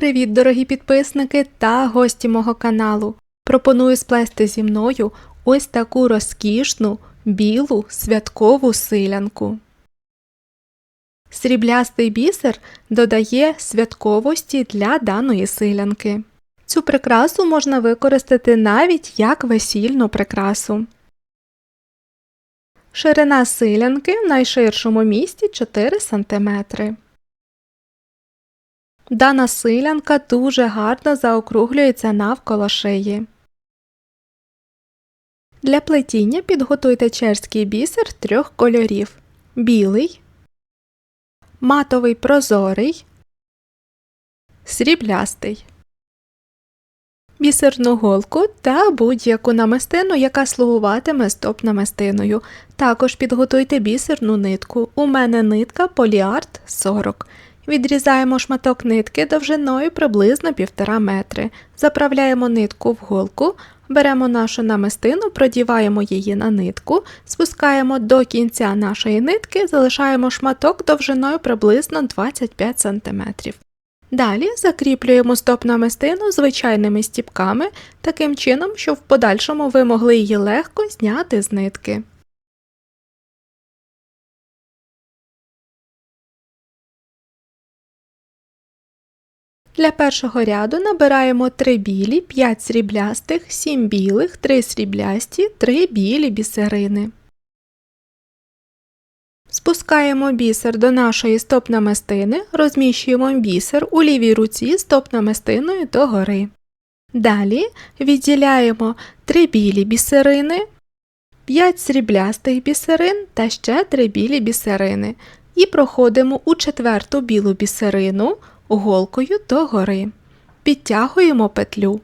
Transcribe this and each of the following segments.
Привіт, дорогі підписники та гості мого каналу. Пропоную сплести зі мною ось таку розкішну білу святкову силянку. Сріблястий бісер додає святковості для даної силянки. Цю прикрасу можна використати навіть як весільну прикрасу. Ширина силянки в найширшому місці 4 см. Дана силянка дуже гарно заокруглюється навколо шиї. Для плетіння підготуйте черський бісер трьох кольорів білий, матовий прозорий, сріблястий, бісерну голку та будь-яку намистину, яка слугуватиме стоп-намистиною. Також підготуйте бісерну нитку. У мене нитка Поліарт 40 Відрізаємо шматок нитки довжиною приблизно 1,5 метри. Заправляємо нитку в голку, беремо нашу намистину, продіваємо її на нитку, спускаємо до кінця нашої нитки, залишаємо шматок довжиною приблизно 25 см. Далі закріплюємо стоп намистину звичайними стіпками, таким чином, щоб в подальшому ви могли її легко зняти з нитки. Для першого ряду набираємо 3 білі, 5 сріблястих, 7 білих, 3 сріблясті, 3 білі бісерини. Спускаємо бісер до нашої стоп-намистини, розміщуємо бісер у лівій руці стоп-намистиною догори. Далі відділяємо 3 білі бісерини, 5 сріблястих бісерин та ще 3 білі бісерини і проходимо у четверту білу бісерину голкою догори. Підтягуємо петлю.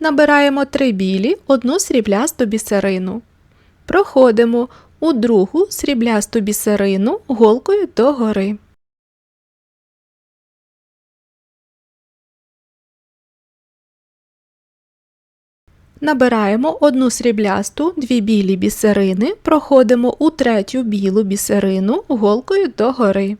Набираємо три білі, одну сріблясту бісерину. Проходимо у другу сріблясту бісерину голкою догори. Набираємо одну сріблясту, дві білі бісерини, проходимо у третю білу бісерину голкою догори.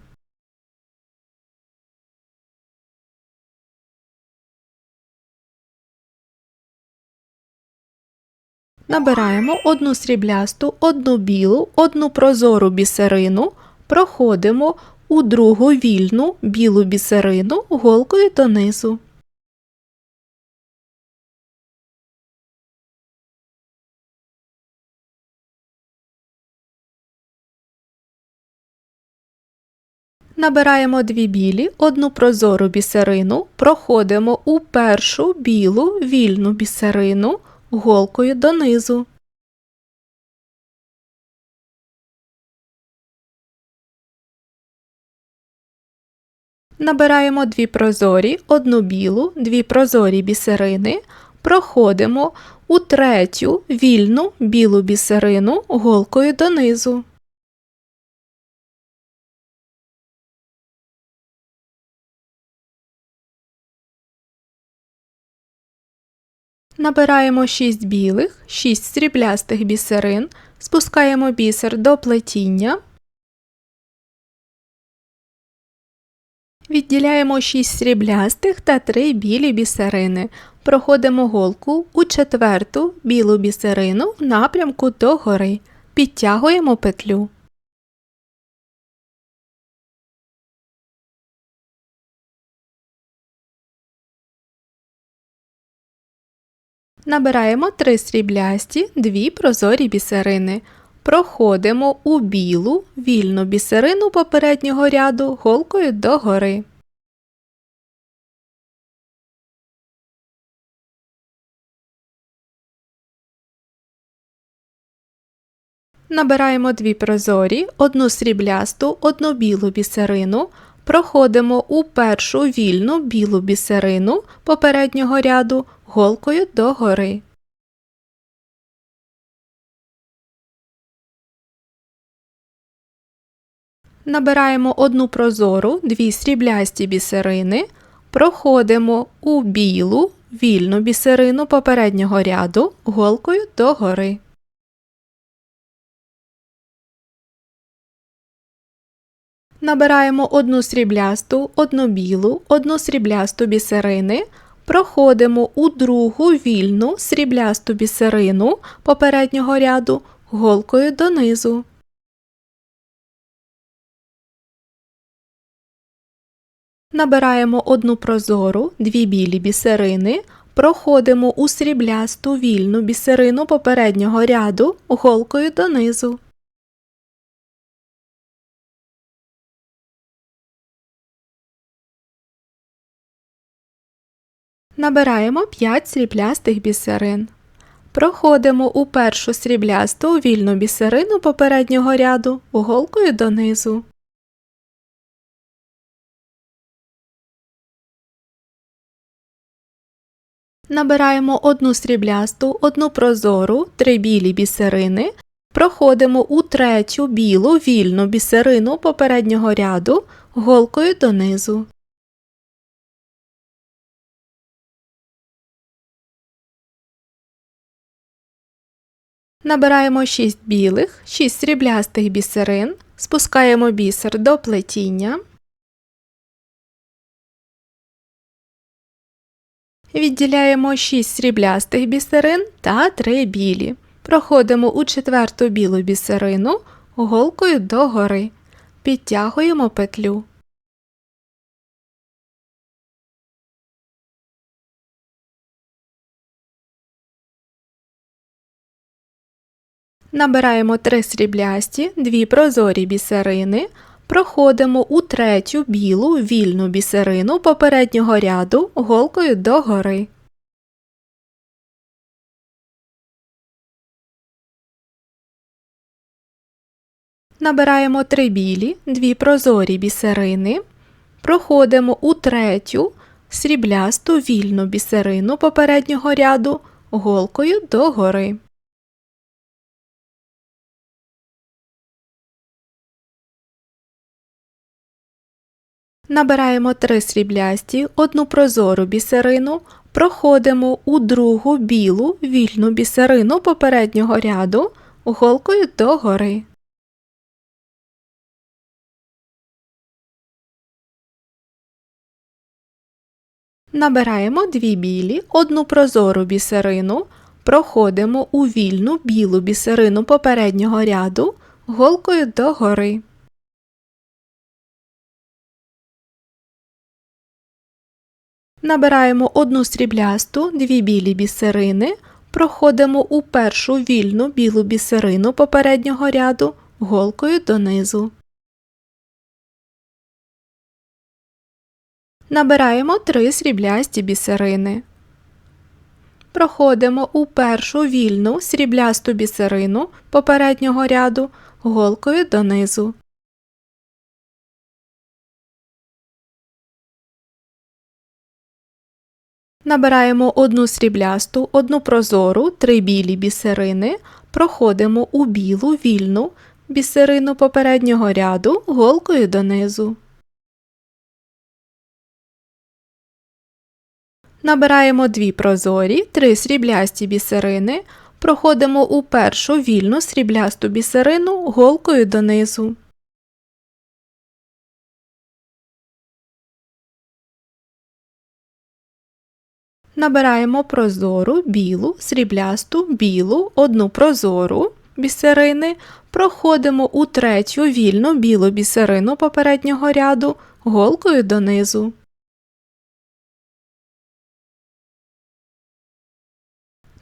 Набираємо одну сріблясту, одну білу, одну прозору бісерину, проходимо у другу вільну білу бісерину голкою донизу. Набираємо дві білі, одну прозору бісерину, проходимо у першу білу вільну бісерину голкою донизу. Набираємо дві прозорі, одну білу, дві прозорі бісерини, проходимо у третю вільну білу бісерину голкою донизу. Набираємо 6 білих, 6 сріблястих бісерин, спускаємо бісер до плетіння, відділяємо 6 сріблястих та 3 білі бісерини. Проходимо голку у четверту білу бісерину в напрямку догори. Підтягуємо петлю. Набираємо 3 сріблясті, 2 прозорі бісерини. Проходимо у білу вільну бісерину попереднього ряду голкою догори. Набираємо дві прозорі, одну сріблясту, одну білу бісерину, проходимо у першу вільну білу бісерину попереднього ряду голкою догори. Набираємо одну прозору, дві сріблясті бісерини, проходимо у білу вільну бісерину попереднього ряду голкою догори. Набираємо одну сріблясту, одну білу, одну сріблясту бісерини, проходимо у другу вільну сріблясту бісерину попереднього ряду голкою донизу. Набираємо одну прозору, дві білі бісерини, проходимо у сріблясту вільну бісерину попереднього ряду голкою донизу. Набираємо 5 сріблястих бісерин. Проходимо у першу сріблясту вільну бісерину попереднього ряду голкою донизу. Набираємо одну сріблясту, одну прозору, три білі бісерини. Проходимо у третю білу вільну бісерину попереднього ряду голкою донизу. Набираємо 6 білих, 6 сріблястих бісерин, спускаємо бісер до плетіння. Відділяємо 6 сріблястих бісерин та 3 білі. Проходимо у четверту білу бісерину голкою догори. Підтягуємо петлю. Набираємо 3 сріблясті, 2 прозорі бісерини, проходимо у третю білу вільну бісерину попереднього ряду голкою догори. Набираємо 3 білі, 2 прозорі бісерини, проходимо у третю сріблясту вільну бісерину попереднього ряду голкою догори. Набираємо 3 сріблясті, одну прозору бісерину, проходимо у другу білу вільну бісерину попереднього ряду голкою догори. Набираємо 2 білі, одну прозору бісерину, проходимо у вільну білу бісерину попереднього ряду голкою догори. Набираємо одну сріблясту, дві білі бісерини, проходимо у першу вільну білу бісерину попереднього ряду голкою донизу. Набираємо три сріблясті бісерини. Проходимо у першу вільну сріблясту бісерину попереднього ряду голкою донизу. Набираємо одну сріблясту, одну прозору, три білі бісерини, проходимо у білу вільну бісерину попереднього ряду голкою донизу. Набираємо дві прозорі, три сріблясті бісерини, проходимо у першу вільну сріблясту бісерину голкою донизу. Набираємо прозору, білу, сріблясту, білу, одну прозору бісерини, проходимо у третю вільну білу бісерину попереднього ряду голкою донизу.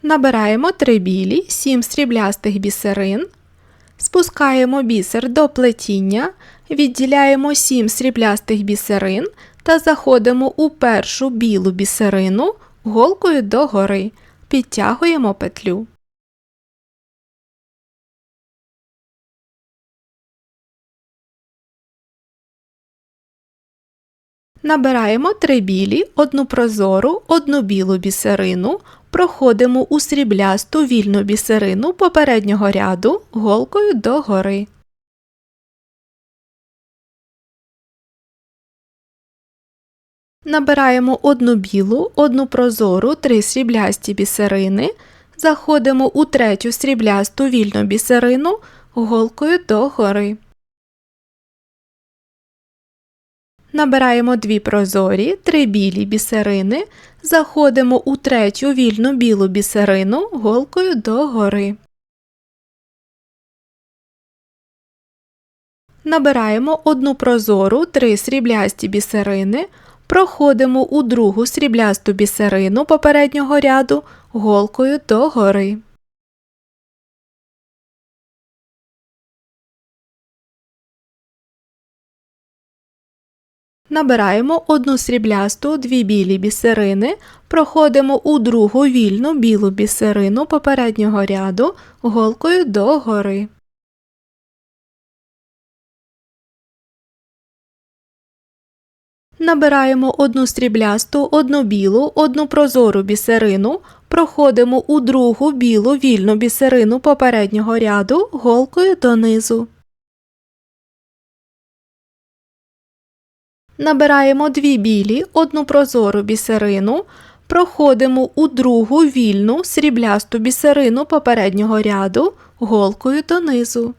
Набираємо 3 білі, 7 сріблястих бісерин, спускаємо бісер до плетіння, відділяємо 7 сріблястих бісерин та заходимо у першу білу бісерину голкою догори, підтягуємо петлю. Набираємо три білі, одну прозору, одну білу бісерину, проходимо у сріблясту вільну бісерину попереднього ряду голкою догори. Набираємо одну білу, одну прозору, три сріблясті бісерини, заходимо у третю сріблясту вільну бісерину голкою догори. Набираємо дві прозорі, три білі бісерини, заходимо у третю вільну білу бісерину голкою догори. Набираємо одну прозору, три сріблясті бісерини, проходимо у другу сріблясту бісерину попереднього ряду голкою догори. Набираємо одну сріблясту, дві білі бісерини, проходимо у другу вільну білу бісерину попереднього ряду голкою догори. Набираємо одну сріблясту, одну білу, одну прозору бісерину, проходимо у другу білу вільну бісерину попереднього ряду голкою донизу. Набираємо дві білі, одну прозору бісерину, проходимо у другу вільну сріблясту бісерину попереднього ряду голкою донизу.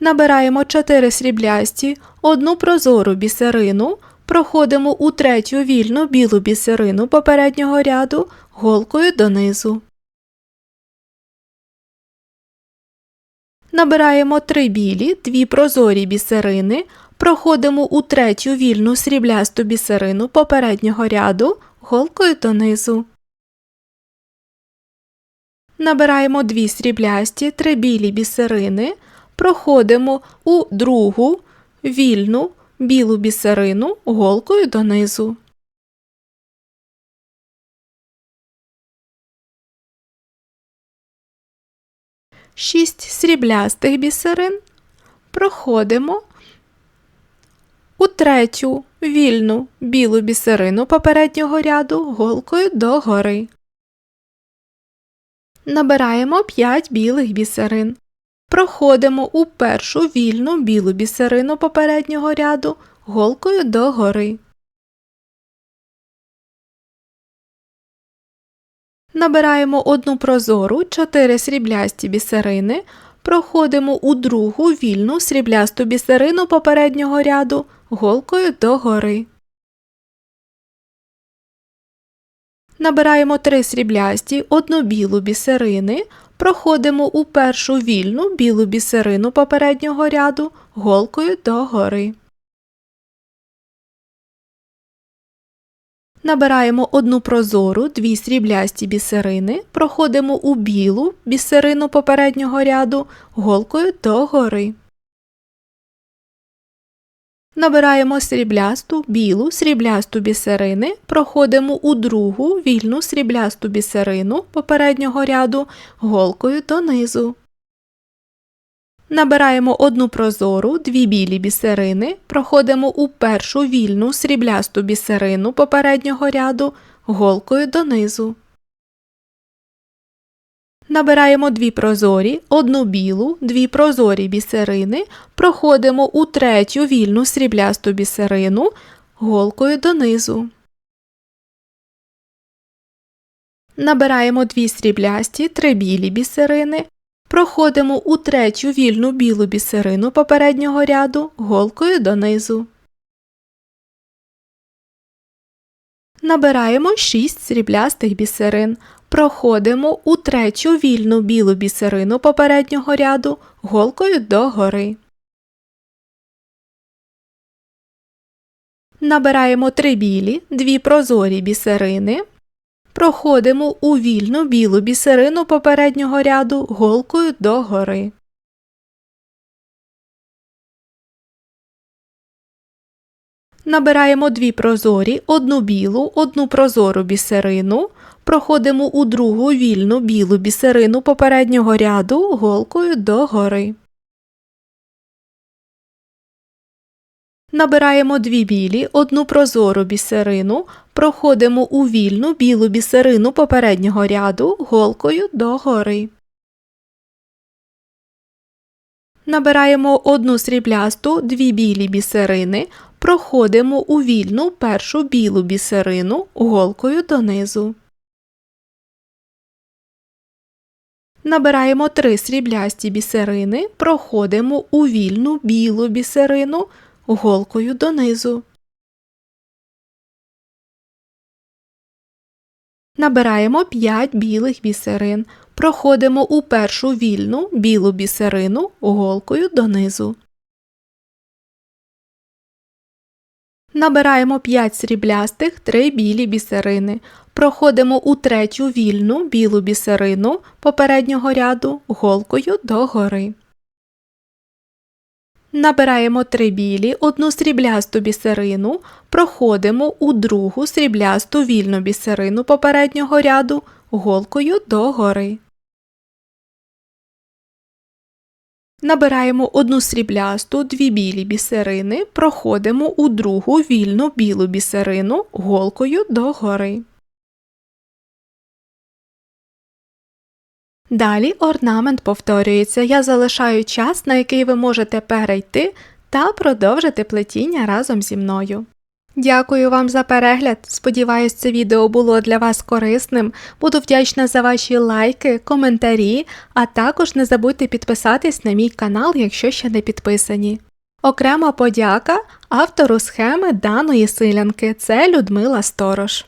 Набираємо 4 сріблясті, одну прозору бісерину, проходимо у третю вільну білу бісерину попереднього ряду голкою донизу. Набираємо 3 білі, 2 прозорі бісерини, проходимо у третю вільну сріблясту бісерину попереднього ряду голкою донизу. Набираємо 2 сріблясті, 3 білі бісерини, проходимо у другу вільну білу бісерину голкою донизу. Шість сріблястих бісерин проходимо у третю вільну білу бісерину попереднього ряду голкою догори. Набираємо 5 білих бісерин. Проходимо у першу вільну білу бісерину попереднього ряду голкою догори. Набираємо одну прозору, 4 сріблясті бісерини, проходимо у другу вільну сріблясту бісерину попереднього ряду голкою догори. Набираємо 3 сріблясті, одну білу бісерини, проходимо у першу вільну білу бісерину попереднього ряду голкою догори. Набираємо одну прозору, дві сріблясті бісерини, проходимо у білу бісерину попереднього ряду голкою догори. Набираємо сріблясту, білу, сріблясту бісерини, проходимо у другу вільну сріблясту бісерину попереднього ряду голкою донизу. Набираємо одну прозору, дві білі бісерини, проходимо у першу вільну сріблясту бісерину попереднього ряду голкою донизу. Набираємо дві прозорі, одну білу, дві прозорі бісерини, проходимо у третю вільну сріблясту бісерину голкою донизу. Набираємо дві сріблясті, три білі бісерини, проходимо у третю вільну білу бісерину попереднього ряду голкою донизу. Набираємо 6 сріблястих бісерин. Проходимо у третю вільну білу бісерину попереднього ряду голкою догори. Набираємо три білі, дві прозорі бісерини. Проходимо у вільну білу бісерину попереднього ряду голкою догори. Набираємо дві прозорі, одну білу, одну прозору бісерину, проходимо у другу вільну білу бісерину попереднього ряду голкою догори. Набираємо дві білі, одну прозору бісерину, проходимо у вільну білу бісерину попереднього ряду голкою догори. Набираємо одну сріблясту, дві білі бісерини, проходимо у вільну першу білу бісерину голкою донизу. Набираємо три сріблясті бісерини, проходимо у вільну білу бісерину голкою донизу. Набираємо 5 білих бісерин, проходимо у першу вільну білу бісерину голкою донизу. Набираємо 5 сріблястих, 3 білі бісерини. Проходимо у третю вільну білу бісерину попереднього ряду голкою догори. Набираємо 3 білі, одну сріблясту бісерину, проходимо у другу сріблясту вільну бісерину попереднього ряду голкою догори. Набираємо одну сріблясту, дві білі бісерини, проходимо у другу вільну білу бісерину голкою догори. Далі орнамент повторюється. Я залишаю час, на який ви можете перейти та продовжити плетіння разом зі мною. Дякую вам за перегляд. Сподіваюсь, це відео було для вас корисним. Буду вдячна за ваші лайки, коментарі, а також не забудьте підписатись на мій канал, якщо ще не підписані. Окрема подяка автору схеми даної силянки це Людмила Сторож.